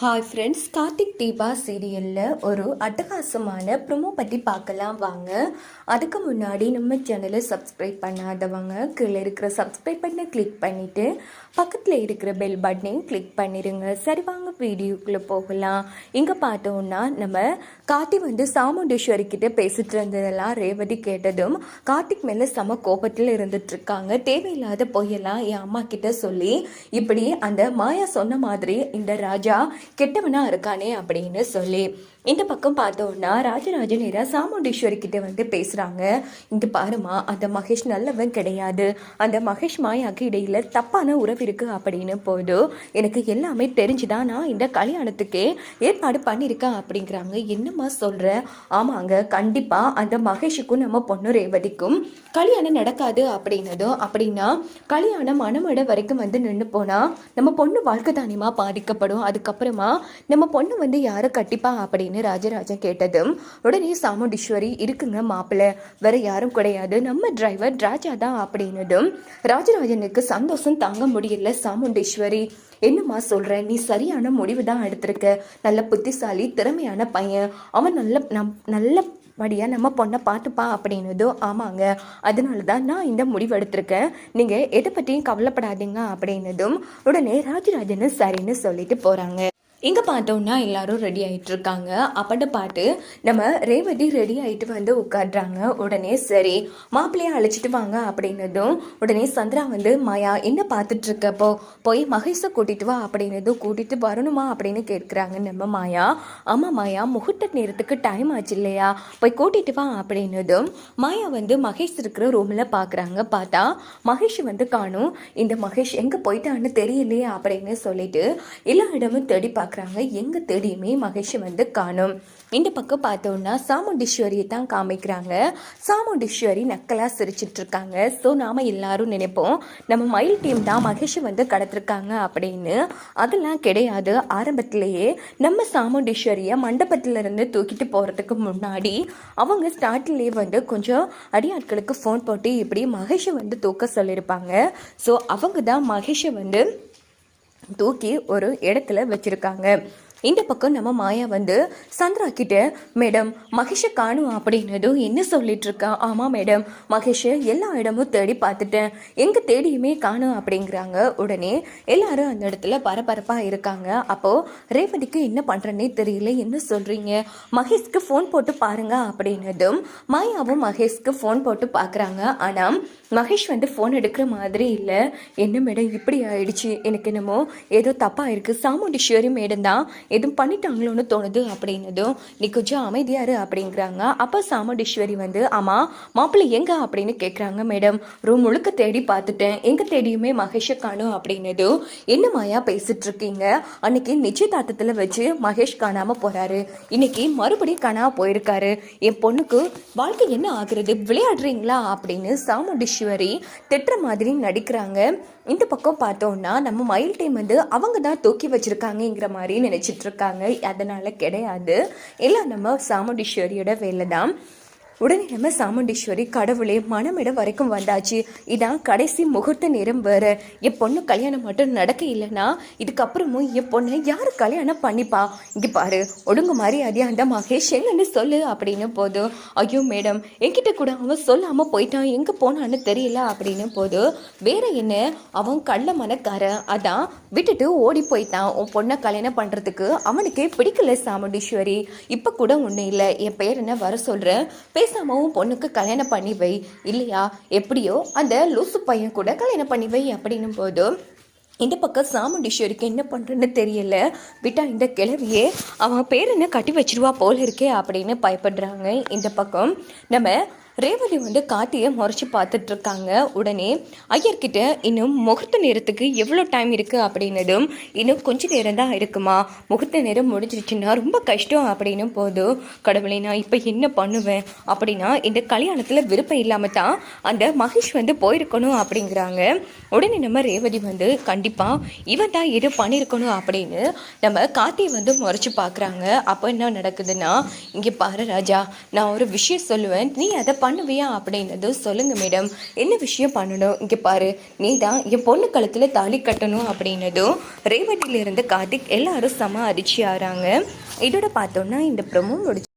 Hi friends Karthik Deepa சீரியலில் ஒரு அட்டகாசமான ப்ரோமோ பற்றி பார்க்கலாம் வாங்க. அதுக்கு முன்னாடி நம்ம சேனலை சப்ஸ்கிரைப் பண்ணாதவங்க கீழே இருக்கிற சப்ஸ்கிரைப் பண்ண கிளிக் பண்ணிவிட்டு பக்கத்தில் இருக்கிற பெல் பட்டனையும் கிளிக் பண்ணிடுங்க சரி வாங்க வீடியோக்குள்ளே போகலாம். இங்கே பார்த்தோன்னா நம்ம கார்த்திக் வந்து சாமுண்டீஸ்வரி கிட்டே பேசிட்டு இருந்ததெல்லாம் ரேவதி கேட்டதும் கார்த்திக் மேலே செம கோபத்தில் இருந்துட்டுருக்காங்க தேவையில்லாத பொய்யெல்லாம் என் அம்மா கிட்ட சொல்லி இப்படி அந்த மாயா சொன்ன மாதிரி இந்த ராஜா கெட்டவனா இருக்கானே அப்படின்னு சொல்லி இந்த பக்கம் பார்த்தோன்னா ராஜராஜ நேரா சாமுண்டீஸ்வரி கிட்ட வந்து பேசுகிறாங்க இங்கே பாருமா அந்த மகேஷ் நல்லவன் கிடையாது. அந்த மகேஷ் மாயாக்கு இடையில தப்பான உறவு இருக்கு அப்படின்னு போதும் எனக்கு எல்லாமே தெரிஞ்சுதான் நான் இந்த கல்யாணத்துக்கே ஏற்பாடு பண்ணியிருக்கேன் அப்படிங்கிறாங்க. என்னம்மா சொல்கிற ஆமாங்க கண்டிப்பாக அந்த மகேஷுக்கும் நம்ம பொண்ணு ரேவதிக்கும் கல்யாணம் நடக்காது அப்படின்னதும் அப்படின்னா கல்யாணம் மனமட வரைக்கும் வந்து நின்று போனால் நம்ம பொண்ணு வாழ்க்கை தானியமாக பாதிக்கப்படும். அதுக்கப்புறம் நம்ம பொண்ணு வந்து யாரை கட்டிப்பா அப்படின்னு ராஜராஜன் கேட்டதும் உடனே சாமுண்டீஸ்வரி இருக்குங்க மாப்பிள்ளை. வேற யாரும் கிடையாது. நம்ம டிரைவர் ராஜா தான் அப்படின்னதும் ராஜராஜனுக்கு சந்தோஷம் தாங்க முடியல. சாமுண்டீஸ்வரி என்னம்மா சொல்கிற நீ சரியான முடிவு தான் எடுத்திருக்க. நல்ல புத்திசாலி திறமையான பையன். அவன் நல்ல நம் நல்ல படியாக நம்ம பொண்ணை பார்த்துப்பா அப்படின்னதும் ஆமாங்க. அதனால தான் நான் இந்த முடிவு எடுத்திருக்கேன். நீங்கள் எதை பற்றியும் கவலைப்படாதீங்க அப்படின்னதும் உடனே ராஜராஜன் சரின்னு சொல்லிட்டு போகிறாங்க இங்கே பார்த்தோம்னா எல்லாரும் ரெடி ஆகிட்டுருக்காங்க இருக்காங்க அப்படி பாட்டு நம்ம ரேவதி ரெடி ஆகிட்டு வந்து உட்காடுறாங்க உடனே சரி மாப்பிள்ளையை அழைச்சிட்டு வாங்க அப்படின்னதும் உடனே சந்திரா வந்து மாயா என்ன பார்த்துட்டு இருக்கப்போ போய் மகேஷை கூட்டிட்டு வா அப்படின்னதும் கூட்டிட்டு வரணுமா? அப்படின்னு கேட்குறாங்க நம்ம மாயா. ஆமாம் மாயா முகூர்த்த நேரத்துக்கு டைம் ஆச்சு இல்லையா? போய் கூட்டிட்டு வா அப்படின்னதும் மாயா வந்து மகேஷ் இருக்கிற ரூமில் பார்க்குறாங்க. பார்த்தா மகேஷ் வந்து காணும் இந்த மகேஷ் எங்கே போயிட்டான்னு தெரியலையே அப்படின்னு சொல்லிட்டு எல்லா இடமும் தேடி பார்க்குறாங்க எங்கே தேடியுமே மகேஷை வந்து காணும். இந்த பக்கம் பார்த்தோம்னா சாமுண்டீஸ்வரியை தான் காமிக்கிறாங்க. சாமுண்டீஸ்வரி நக்கலாக சிரிச்சிட்டு இருக்காங்க. ஸோ நாம் எல்லாரும் நினைப்போம் நம்ம மயில் டீம் தான் மகேஷை வந்து கடத்திருக்காங்க அப்படின்னு. அதெல்லாம் கிடையாது. ஆரம்பத்திலேயே நம்ம சாமுண்டீஸ்வரியை மண்டபத்திலேருந்து தூக்கிட்டு போகிறதுக்கு முன்னாடி அவங்க ஸ்டார்ட்லேயே வந்து கொஞ்சம் அடியாட்களுக்கு ஃபோன் போட்டு இப்படி மகேஷை வந்து தூக்க சொல்லியிருப்பாங்க. ஸோ அவங்க தான் மகேஷை வந்து தூக்கி ஒரு இடத்துல வச்சுருக்காங்க. இந்த பக்கம் நம்ம மாயா வந்து சந்திரா கிட்ட மேடம் மகேஷை காணும் அப்படின்னதும் என்ன சொல்லிட்டு இருக்கா? ஆமாம் மேடம். மகேஷை எல்லா இடமும் தேடி பார்த்துட்டேன். எங்கே தேடியுமே காணும் அப்படிங்கிறாங்க. உடனே எல்லாரும் அந்த இடத்துல பரபரப்பாக இருக்காங்க. அப்போது ரேவதிக்கு என்ன பண்ணுறேன்னே தெரியல. என்ன சொல்கிறீங்க மகேஷ்க்கு ஃபோன் போட்டு பாருங்க அப்படின்னதும் மாயாவும் மகேஷ்க்கு ஃபோன் போட்டு பார்க்குறாங்க ஆனால் மகேஷ் வந்து ஃபோன் எடுக்கிற மாதிரி இல்லை. என்ன மேடம் இப்படி ஆயிடுச்சு. எனக்கு என்னமோ ஏதோ தப்பாக இருக்குது சாமுண்டீஸ்வரி மேடம் தான் எதுவும் பண்ணிட்டாங்களோன்னு தோணுது அப்படின்னதும் நீ கொஞ்சம் அமைதியாரு அப்படிங்கிறாங்க. அப்போ சாமுண்டீஸ்வரி வந்து ஆமாம் மாப்பிள்ளை எங்க? அப்படின்னு கேட்குறாங்க மேடம். ரூம் முழுக்க தேடி பார்த்துட்டேன். எங்கே தேடியுமே மகேஷை காணும் அப்படின்னதும் என்ன மாயா பேசிட்டு இருக்கீங்க அன்னைக்கு நிச்சயதார்த்தத்தில் வச்சு மகேஷ் காணாமல் போகிறாரு இன்னைக்கு மறுபடியும் காணாமல் போயிருக்காரு. என் பொண்ணுக்கு வாழ்க்கை என்ன ஆகுறது? விளையாடுறீங்களா? அப்படின்னு சாமுண்டீஸ்வரி திட்டுற மாதிரி நடிக்கிறாங்க. இந்த பக்கம் பார்த்தோம்னா நம்ம மயில் டைம் வந்து அவங்க தான் தூக்கி வச்சிருக்காங்கங்கிற மாதிரி நினைச்சிட்டு இருக்காங்க. அதனால கிடையாது. எல்லாம் நம்ம சாமுண்டீஸ்வரியோட வேலை தான் உடனே நம்ம சாமுண்டீஸ்வரி கடவுளே மனமிட வரைக்கும் வந்தாச்சு. இதான் கடைசி முகூர்த்த நேரம் வேறு. என் பொண்ணு கல்யாணம் மட்டும் நடக்க இல்லைன்னா இதுக்கப்புறமும் என் பொண்ணை யார் கல்யாணம் பண்ணிப்பா? இங்கே பாரு ஒடுங்க மரியாதையா அந்த மகேஷ் என்னன்னு சொல்லு அப்படின்னு போதும் ஐயோ மேடம் என்கிட்ட கூட அவன் சொல்லாமல் போயிட்டான் எங்கே போனான்னு தெரியல அப்படின்னு போது வேற என்ன அவன் கள்ள மனக்காரன் அதான் விட்டுட்டு ஓடி போயிட்டான். உன் பொண்ணை கல்யாணம் பண்ணுறதுக்கு அவனுக்கே பிடிக்கல சாமுண்டீஸ்வரி. இப்போ கூட ஒன்றும் இல்லை என் பேர் என்ன வர சொல்கிறேன் பேசாமவும் பொண்ணுக்கு கல்யாணம் பண்ணி வை. இல்லையா? எப்படியோ அந்த லூசு பையன் கூட கல்யாணம் பண்ணி வை அப்படின்னும் போது இந்த பக்கம் சாமுண்டீஸ்வரிக்கு என்ன பண்ணுறன்னு தெரியல. விட்டா இந்த கிழவியே அவன் பேர் என்ன கட்டி வச்சிருவா போல் இருக்கே அப்படின்னு பயப்படுறாங்க. இந்த பக்கம் நம்ம ரேவதி வந்து காட்டியை முறைச்சி பார்த்துட்டு இருக்காங்க உடனே ஐயர்கிட்ட இன்னும் முகூர்த்த நேரத்துக்கு எவ்வளோ டைம் இருக்குது அப்படின்னதும் இன்னும் கொஞ்ச நேரம் தான் இருக்குமா? முகூர்த்த நேரம் முடிஞ்சிருச்சுன்னா ரொம்ப கஷ்டம். அப்படின்னும் போதும் கடவுளை நான் இப்போ என்ன பண்ணுவேன்? அப்படின்னா இந்த கல்யாணத்தில் விருப்பம் இல்லாமல் தான் அந்த மகேஷ் வந்து போயிருக்கணும் அப்படிங்கிறாங்க. உடனே நம்ம ரேவதி வந்து கண்டிப்பாக இவன் தான் எது பண்ணியிருக்கணும் அப்படின்னு நம்ம காத்தியை வந்து முறைச்சி பார்க்குறாங்க. அப்போ என்ன நடக்குதுன்னா இங்கே பாரு ராஜா நான் ஒரு விஷயம் சொல்லுவேன் நீ அதை பண்ணுவியா அப்படின்னதும் சொல்லுங்க மேடம். என்ன விஷயம் பண்ணணும்? இங்கே பாரு. நீ தான் என் பொண்ணு கழுத்தில் தாலி கட்டணும் அப்படின்னதும் ரேவதியிலிருந்து கார்த்திக் எல்லாரும் சம அரிச்சி ஆறாங்க. இதோட பார்த்தோன்னா இந்த ப்ரொமோ முடிச்சு